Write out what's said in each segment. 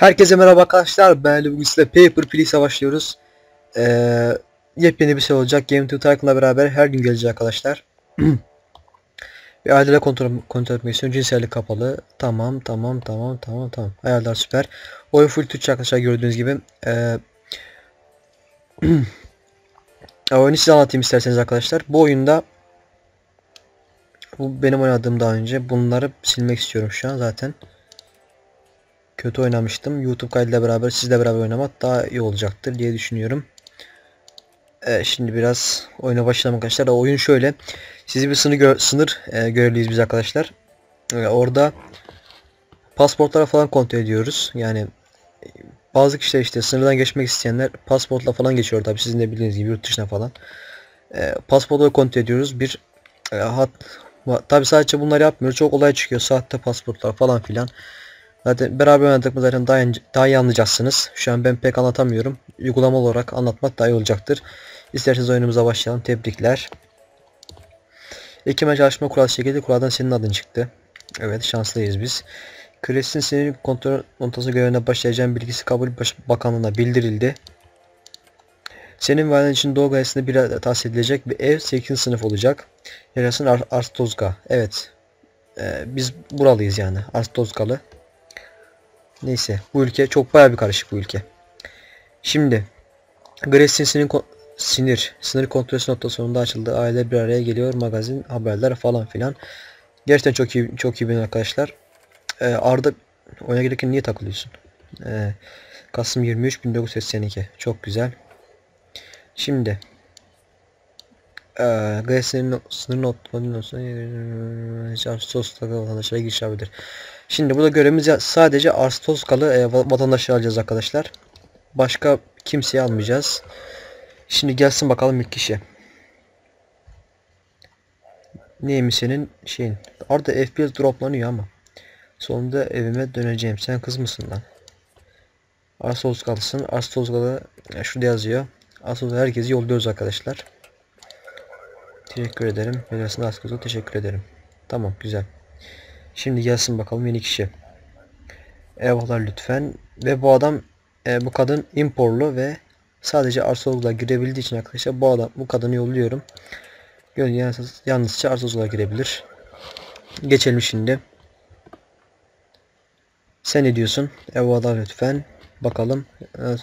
Herkese merhaba arkadaşlar. Ben bugün size Paper Please'e başlıyoruz. Ee, yepyeni bir şey olacak. Game 2 Tycoon'la beraber her gün gelecek arkadaşlar. bir aile kontrol, kontrol etmek istiyorum. Cinsellik kapalı. Tamam tamam tamam tamam tamam. Ayarlar süper. Oyun full Türkçe arkadaşlar gördüğünüz gibi. Ee, oyunu size anlatayım isterseniz arkadaşlar. Bu oyunda bu benim oynadığım daha önce. Bunları silmek istiyorum şu an zaten kötü oynamıştım. YouTube kaydıyla beraber sizle beraber oynamak daha iyi olacaktır diye düşünüyorum. Evet, şimdi biraz oyuna başlayalım arkadaşlar. Oyun şöyle. Sizi bir sınır gö sınır e, görevliyiz biz arkadaşlar. E, orada pasportlara falan kontrol ediyoruz. Yani e, bazı kişiler işte sınırdan geçmek isteyenler pasportla falan geçiyor tabi sizin de bildiğiniz gibi yurt dışına falan. E, pasportları kontrol ediyoruz. Bir e, hat tabi sadece bunları yapmıyoruz. Çok olay çıkıyor. Sahte pasportlar falan filan. Zaten beraber oynadık mı zaten daha, daha iyi anlayacaksınız. Şu an ben pek anlatamıyorum. Uygulama olarak anlatmak daha iyi olacaktır. İsterseniz oyunumuza başlayalım. Tebrikler. İki maç çalışma kuralı şekilde kuraldan senin adın çıktı. Evet şanslıyız biz. Kristin senin kontrol noktası görevine başlayacağın bilgisi kabul bakanlığına bildirildi. Senin ve için Doğu Gazetesi'nde bir tahsis edilecek bir ev 8. sınıf olacak. Yarasın Ar Arstozga. Evet. Ee, biz buralıyız yani. Arstozgalı. Neyse bu ülke çok baya bir karışık bu ülke. Şimdi Gressin sinir, sinir sınır kontrol noktası sonunda açıldı. Aile bir araya geliyor. Magazin, haberler falan filan. Gerçekten çok iyi çok iyi bir arkadaşlar. Ee, Arda oyuna gelirken niye takılıyorsun? Ee, Kasım 23 1982. Çok güzel. Şimdi ee, Gressin'in sınır notlarının sosla vatandaşlara giriş yapabilir. Şimdi burada görevimiz sadece Arstoskalı e, vatandaşı alacağız arkadaşlar. Başka kimseyi almayacağız. Şimdi gelsin bakalım ilk kişi. Neymiş senin şeyin? Arada FPS droplanıyor ama. Sonunda evime döneceğim. Sen kız mısın lan? Arstoskalısın. Arstoskalı ya şurada yazıyor. Arstoskalı herkesi yolluyoruz arkadaşlar. Teşekkür ederim. Velasın Arstoskalı teşekkür ederim. Tamam güzel. Şimdi gelsin bakalım yeni kişi. Eyvallah lütfen. Ve bu adam e, bu kadın imporlu ve sadece Arsolog'la girebildiği için arkadaşlar bu adam bu kadını yolluyorum. Yalnız, yalnızca Arsolog'la girebilir. Geçelim şimdi. Sen ne diyorsun? Eyvallah lütfen. Bakalım.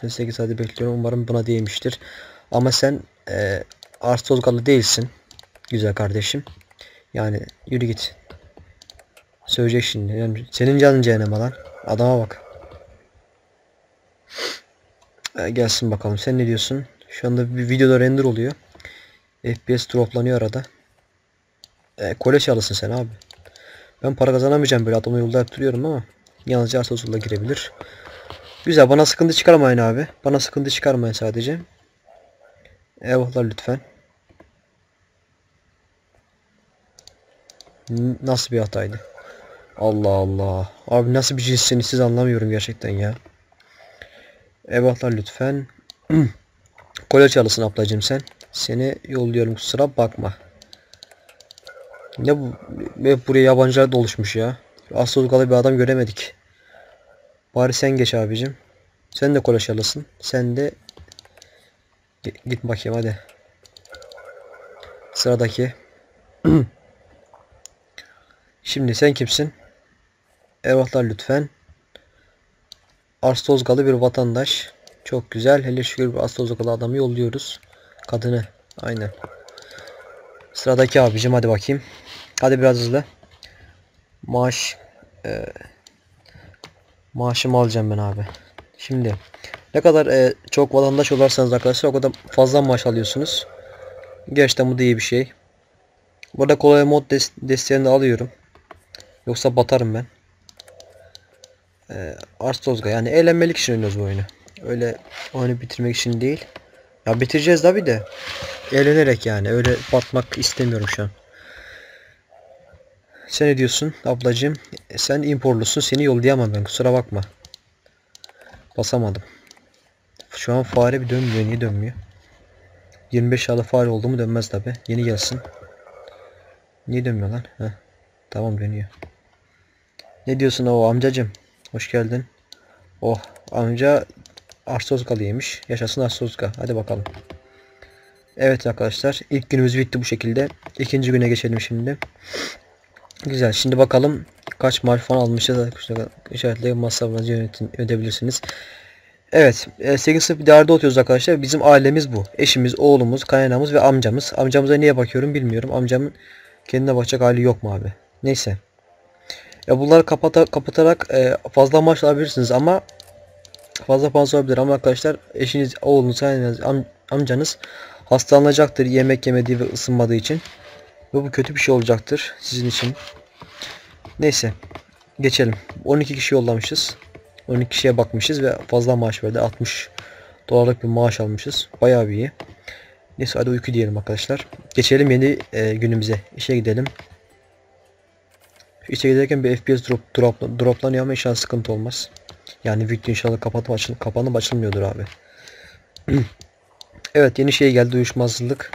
8 saat bekliyorum. Umarım buna değmiştir. Ama sen e, Arsolog'lı değilsin. Güzel kardeşim. Yani yürü git. Söyleyecek şimdi. Yani senin canın cehenneme lan. Adama bak. Gelsin bakalım. Sen ne diyorsun? Şu anda bir videoda render oluyor. FPS droplanıyor arada. E, kole çalısın sen abi. Ben para kazanamayacağım böyle adamı yolda yaptırıyorum ama yalnızca arsa girebilir. Güzel bana sıkıntı çıkarmayın abi. Bana sıkıntı çıkarmayın sadece. Eyvallah lütfen. Nasıl bir hataydı? Allah Allah. Abi nasıl bir cinssiniz siz anlamıyorum gerçekten ya. Eyvallah lütfen. Kolye çalısın ablacım sen. Seni yolluyorum kusura bakma. Ne bu? Hep buraya yabancılar doluşmuş ya. Astrologa'da bir adam göremedik. Bari sen geç abicim. Sen de kolye çalısın. Sen de git bakayım hadi. Sıradaki. Şimdi sen kimsin? Eyvallah lütfen. Arstozgalı bir vatandaş. Çok güzel. Hele şükür bir Arstozgalı adamı yolluyoruz. Kadını. Aynen. Sıradaki abicim hadi bakayım. Hadi biraz hızlı. Maaş. E, maaşımı alacağım ben abi. Şimdi. Ne kadar e, çok vatandaş olarsanız arkadaşlar o kadar fazla maaş alıyorsunuz. Gerçekten bu da iyi bir şey. Burada kolay mod des desteğini de alıyorum. Yoksa batarım ben e, Arstozga yani eğlenmelik için oynuyoruz bu oyunu. Öyle oyunu bitirmek için değil. Ya bitireceğiz tabi de. Eğlenerek yani. Öyle batmak istemiyorum şu an. Sen ne diyorsun ablacığım? E, sen imporlusun. Seni yollayamam ben. Kusura bakma. Basamadım. Şu an fare bir dönmüyor. Niye dönmüyor? 25 yağlı fare oldu mu dönmez tabi. Yeni gelsin. Niye dönmüyor lan? Heh. Tamam dönüyor. Ne diyorsun o amcacım? Hoş geldin. Oh amca Arsozgalı yemiş. Yaşasın Arsozga. Hadi bakalım. Evet arkadaşlar ilk günümüz bitti bu şekilde. İkinci güne geçelim şimdi. Güzel. Şimdi bakalım kaç falan almışız. İşaretle masrafınızı yönetin, ödebilirsiniz. Evet. 8 sınıf bir dairede oturuyoruz arkadaşlar. Bizim ailemiz bu. Eşimiz, oğlumuz, kaynanamız ve amcamız. Amcamıza niye bakıyorum bilmiyorum. Amcamın kendine bakacak hali yok mu abi? Neyse. Ya bunları kapata, kapatarak e, fazla maaş alabilirsiniz ama fazla fazla olabilir ama arkadaşlar eşiniz, oğlunuz, kaynananız, am, amcanız hastalanacaktır yemek yemediği ve ısınmadığı için. Ve bu kötü bir şey olacaktır sizin için. Neyse. Geçelim. 12 kişi yollamışız. 12 kişiye bakmışız ve fazla maaş verdi. 60 dolarlık bir maaş almışız. Bayağı bir iyi. Neyse hadi uyku diyelim arkadaşlar. Geçelim yeni e, günümüze. İşe gidelim. İşe giderken bir FPS drop, drop, droplanıyor ama inşallah sıkıntı olmaz. Yani video inşallah kapatıp açıl, kapanıp açılmıyordur abi. evet yeni şey geldi uyuşmazlık.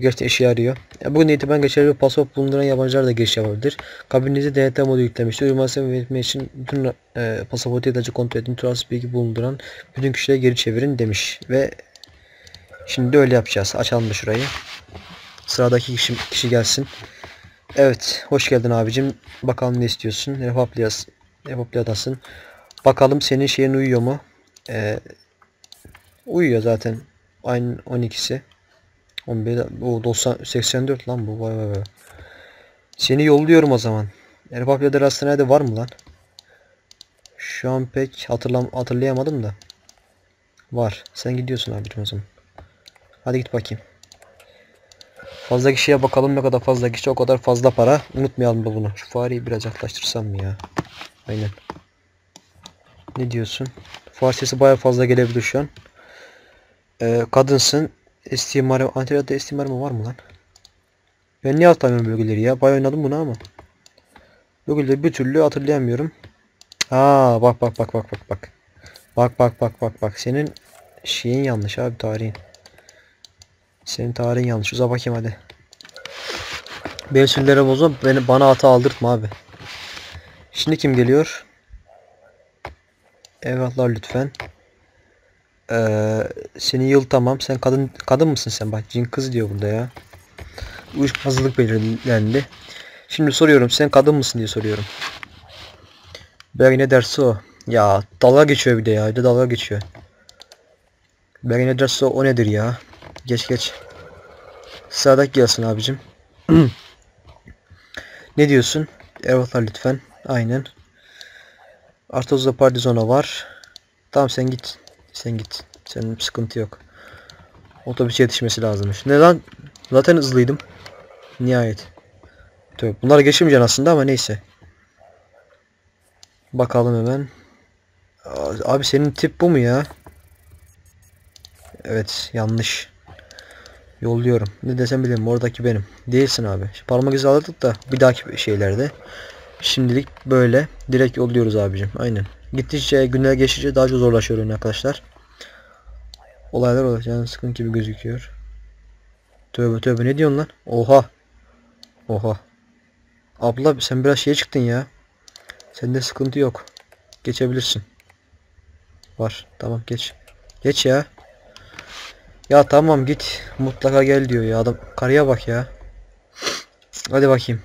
Gerçekten işe yarıyor. Bugün itibaren geçerli bir pasaport bulunduran yabancılar da giriş yapabilir. Kabininize DNT modu yüklemiştir. Uyumasını yönetmek için bütün e, pasaport ilacı kontrol edin. Turarsız bilgi bulunduran bütün kişileri geri çevirin demiş. Ve şimdi öyle yapacağız. Açalım da şurayı. Sıradaki kişi, kişi gelsin. Evet. Hoş geldin abicim. Bakalım ne istiyorsun? Republias, Republiadasın. Bakalım senin şeyin uyuyor mu? Ee, uyuyor zaten. Aynı 12'si. 11 o 90 84 lan bu vay vay vay. Seni yolluyorum o zaman. Republia'da hastanede var mı lan? Şu an pek hatırlam hatırlayamadım da. Var. Sen gidiyorsun abicim o zaman. Hadi git bakayım. Fazla kişiye bakalım ne kadar fazla kişi o kadar fazla para. Unutmayalım da bunu. Şu fareyi biraz yaklaştırsam mı ya? Aynen. Ne diyorsun? Far sesi baya fazla gelebilir şu an. Ee, kadınsın. STMR, Antalya'da STMR mı var mı lan? Ben niye hatırlamıyorum bölgeleri ya? Bayağı oynadım bunu ama. Bölgeleri bir türlü hatırlayamıyorum. Aa bak bak bak bak bak bak. Bak bak bak bak bak. Senin şeyin yanlış abi tarihin. Senin tarihin yanlış. Uza bakayım hadi. Benim sinirlerim bozma. Beni bana hata aldırtma abi. Şimdi kim geliyor? Evlatlar lütfen. Ee, senin yıl tamam. Sen kadın kadın mısın sen? Bak cin kız diyor burada ya. Uyuşmazlık belirlendi. Şimdi soruyorum sen kadın mısın diye soruyorum. Belki ne derse o. Ya dalga geçiyor bir de ya. Bir de dalga geçiyor. Belki ne derse o, o nedir ya. Geç geç. Sıradaki gelsin abicim. ne diyorsun? Evlatlar lütfen. Aynen. Artoz'da Partizona var. Tamam sen git. Sen git. Senin sıkıntı yok. Otobüs yetişmesi lazımmış. Neden? Zaten hızlıydım. Nihayet. Tabii bunlar geçemeyeceksin aslında ama neyse. Bakalım hemen. Abi senin tip bu mu ya? Evet yanlış. Yolluyorum. Ne desem bileyim oradaki benim. Değilsin abi. Parmak izi aldık da bir dahaki şeylerde. Şimdilik böyle. Direkt yolluyoruz abicim. Aynen. Gittikçe günler geçince daha çok zorlaşıyor oyun arkadaşlar. Olaylar olacak. Yani sıkıntı gibi gözüküyor. Tövbe tövbe ne diyorsun lan? Oha. Oha. Abla sen biraz şeye çıktın ya. Sende sıkıntı yok. Geçebilirsin. Var. Tamam geç. Geç ya. Ya tamam git. Mutlaka gel diyor ya adam. Karıya bak ya. Hadi bakayım.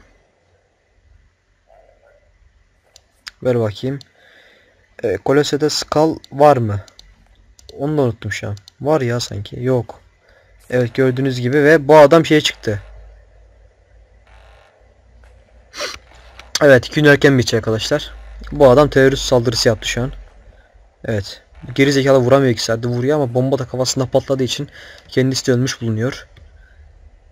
Ver bakayım. E, Kolose'de Skull var mı? Onu da unuttum şu an. Var ya sanki. Yok. Evet gördüğünüz gibi ve bu adam şeye çıktı. Evet gün erken bir arkadaşlar. Bu adam terörist saldırısı yaptı şu an. Evet. Geri zekalı vuramıyor iki saatte vuruyor ama bomba da kafasında patladığı için kendisi de ölmüş bulunuyor.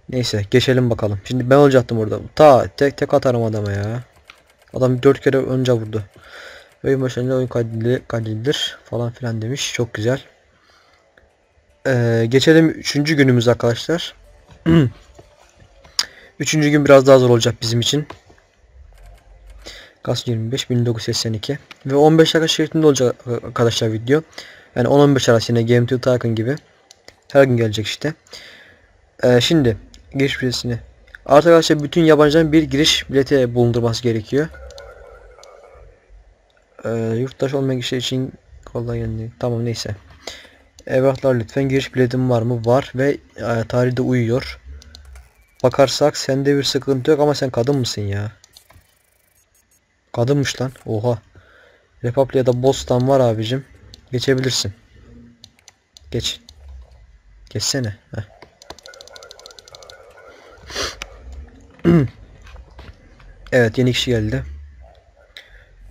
Neyse geçelim bakalım. Şimdi ben olacaktım orada. Ta tek tek atarım adama ya. Adam dört kere önce vurdu. Oyun başında oyun kaydedilir falan filan demiş. Çok güzel. Ee, geçelim üçüncü günümüz arkadaşlar. üçüncü gün biraz daha zor olacak bizim için. Kasım 25 1982 ve 15 dakika şeklinde olacak arkadaşlar video. Yani 10-15 arası yine Game 2 Tycoon gibi. Her gün gelecek işte. Ee, şimdi giriş biletini. Arkadaşlar bütün yabancıların bir giriş bileti bulundurması gerekiyor. Ee, yurttaş olmayan kişi için Kolay geldi. Tamam neyse. Evraklar lütfen giriş biletim var mı? Var ve e, tarihte uyuyor. Bakarsak sende bir sıkıntı yok ama sen kadın mısın ya? Kadınmış lan. Oha. Republia'da Bostan var abicim. Geçebilirsin. Geç. Geçsene. Evet yeni kişi geldi.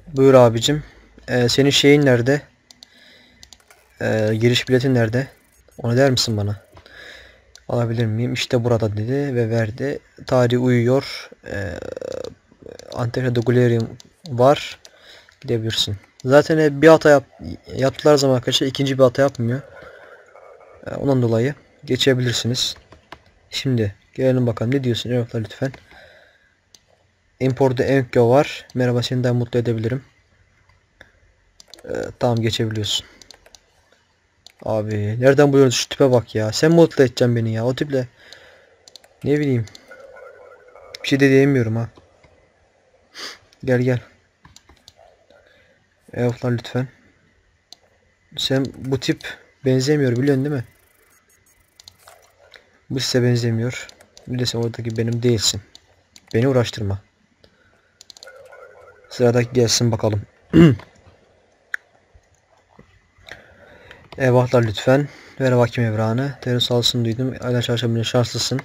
Buyur abicim. Ee, senin şeyin nerede? Ee, giriş biletin nerede? Onu der misin bana? Alabilir miyim? İşte burada dedi ve verdi. Tarih uyuyor. Ee, Antegrade Gulerium var. Gidebilirsin. Zaten bir hata yap, yaptılar zaman arkadaşlar ikinci bir hata yapmıyor. Ee, ondan dolayı geçebilirsiniz. Şimdi gelelim bakalım ne diyorsun Eroflar lütfen. Import'da Enkyo var. Merhaba seni de mutlu edebilirim. Ee, tamam geçebiliyorsun. Abi nereden buluyorsun şu tipe bak ya. Sen mutlu edeceksin beni ya o tiple. Ne bileyim. Bir şey de diyemiyorum ha. Gel gel. Elflar lütfen. Sen bu tip benzemiyor biliyorsun değil mi? Bu size benzemiyor. Bir de sen oradaki benim değilsin. Beni uğraştırma. Sıradaki gelsin bakalım. Eyvahlar lütfen. Ver bakayım evrağını. Terör alsın duydum. Aynen çalışabilir şanslısın.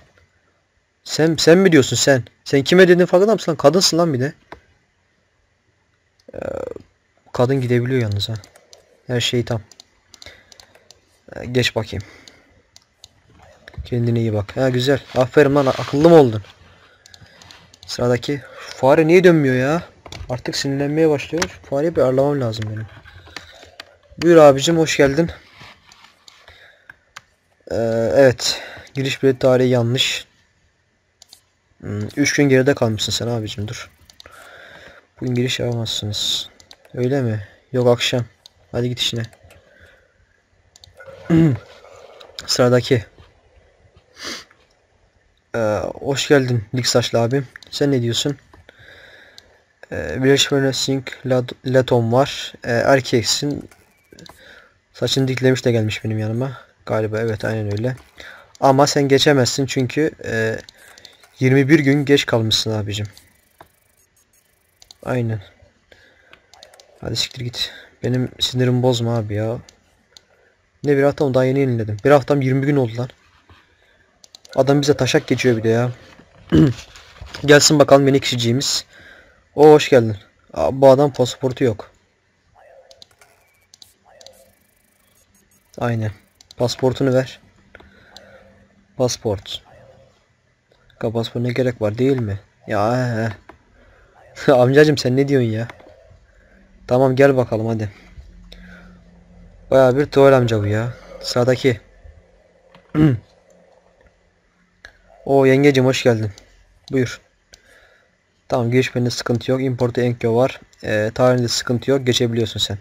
Sen sen mi diyorsun sen? Sen kime dediğin farkında mısın lan? Kadınsın lan bir de. Ee, kadın gidebiliyor yalnız ha. Her şey tam. Geç bakayım. Kendine iyi bak. Ha güzel. Aferin lan akıllı mı oldun? Sıradaki. Fare niye dönmüyor ya? Artık sinirlenmeye başlıyor. Fareyi bir arlamam lazım benim. Buyur abicim hoş geldin. Ee, evet. Giriş bilet tarihi yanlış. 3 hmm, gün geride kalmışsın sen abicim dur. Bugün giriş yapamazsınız. Öyle mi? Yok akşam. Hadi git işine. Sıradaki. Ee, hoş geldin dik saçlı abim. Sen ne diyorsun? Ee, Birleşme Sink Laton var. Ee, erkeksin. Saçını diklemiş de gelmiş benim yanıma. Galiba evet aynen öyle. Ama sen geçemezsin çünkü e, 21 gün geç kalmışsın abicim. Aynen. Hadi siktir git. Benim sinirim bozma abi ya. Ne bir haftam daha yeni yeniledim. Bir haftam 20 gün oldu lan. Adam bize taşak geçiyor bir de ya. Gelsin bakalım yeni kişiciğimiz. O hoş geldin. Aa, bu adam pasaportu yok. Aynen. Pasportunu ver. Pasport. Pasport ne gerek var değil mi? Ya he. Amcacım sen ne diyorsun ya? Tamam gel bakalım hadi. Baya bir tuval amca bu ya. Sıradaki. o yengecim hoş geldin. Buyur. Tamam girişmende sıkıntı yok. Importu enkyo var. Ee, tarihinde sıkıntı yok. Geçebiliyorsun sen.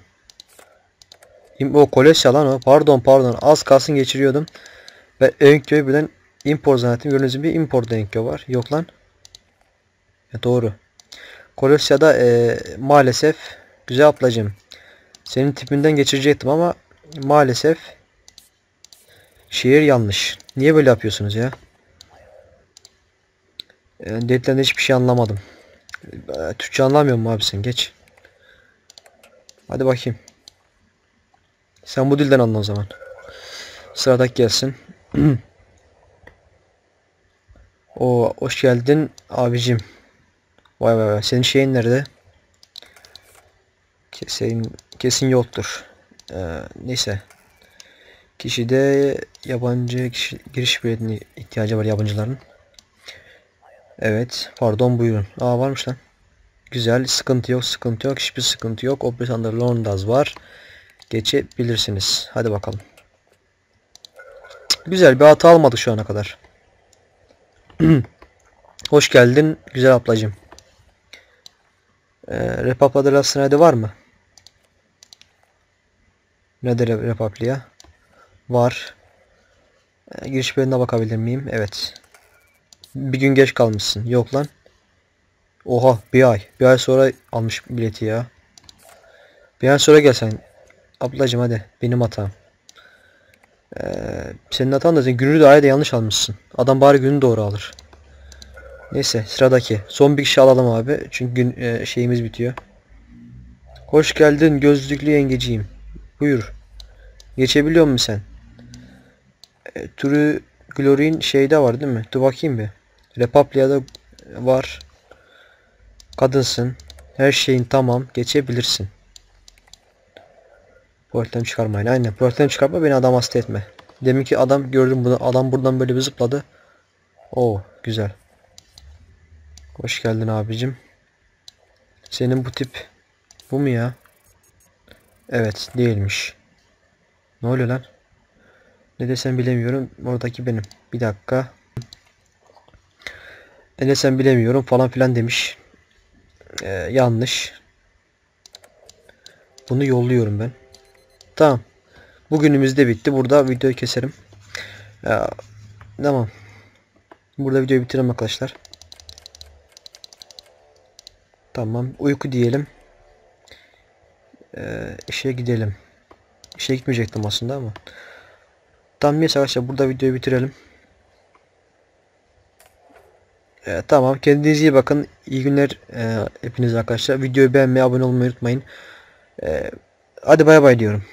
O Kolesya lan o. Pardon pardon. Az kalsın geçiriyordum. Ve enkyoyu bilen import zannettim. Gördüğünüz bir import enkyo var. Yok lan. Ya doğru. Kolesya'da e, maalesef güzel ablacım. Senin tipinden geçirecektim ama maalesef şehir yanlış. Niye böyle yapıyorsunuz ya? E, Deadland'de hiçbir şey anlamadım. E, Türkçe anlamıyor mu abi sen? Geç. Hadi bakayım. Sen bu dilden anla o zaman. Sıradaki gelsin. o hoş geldin abicim. Vay vay vay. Senin şeyin nerede? Kesin kesin yoktur. Ee, neyse. Kişide yabancı kişi, giriş biletine ihtiyacı var yabancıların. Evet. Pardon buyurun. Aa varmış lan. Güzel. Sıkıntı yok. Sıkıntı yok. Hiçbir sıkıntı yok. Operator Londaz var. Geçebilirsiniz. Hadi bakalım. Güzel. Bir hata almadık şu ana kadar. Hoş geldin. Güzel ablacım. Ee, Republic'da Lastrade var mı? Nedir Republic'a? Var. Ee, giriş bölümüne bakabilir miyim? Evet. Bir gün geç kalmışsın. Yok lan. Oha bir ay. Bir ay sonra almış bileti ya. Bir ay sonra gelsen. Ablacım hadi benim hatam. Ee, senin hatan da sen günü de ayda yanlış almışsın. Adam bari günü doğru alır. Neyse sıradaki. Son bir kişi alalım abi. Çünkü gün, e, şeyimiz bitiyor. Hoş geldin gözlüklü yengeciğim. Buyur. Geçebiliyor musun sen? E, True Glory'in şeyde var değil mi? Dur bakayım bir. Republia'da var. Kadınsın. Her şeyin tamam. Geçebilirsin. Problem çıkarmayın. Aynen. Problem çıkarma beni adam hasta etme. Demin ki adam gördüm bunu. Adam buradan böyle bir zıpladı. Oo güzel. Hoş geldin abicim. Senin bu tip bu mu ya? Evet değilmiş. Ne oluyor lan? Ne desem bilemiyorum. Oradaki benim. Bir dakika. Ne desem bilemiyorum falan filan demiş. Ee, yanlış. Bunu yolluyorum ben. Tamam. Bugünümüz de bitti. Burada videoyu keserim. Ya, tamam. Burada videoyu bitirelim arkadaşlar. Tamam. Uyku diyelim. Ee, işe gidelim. İşe gitmeyecektim aslında ama. Tamam neyse arkadaşlar burada videoyu bitirelim. Ee, tamam kendinize iyi bakın. İyi günler e, hepinize arkadaşlar. Videoyu beğenmeyi abone olmayı unutmayın. Ee, hadi bay bay diyorum.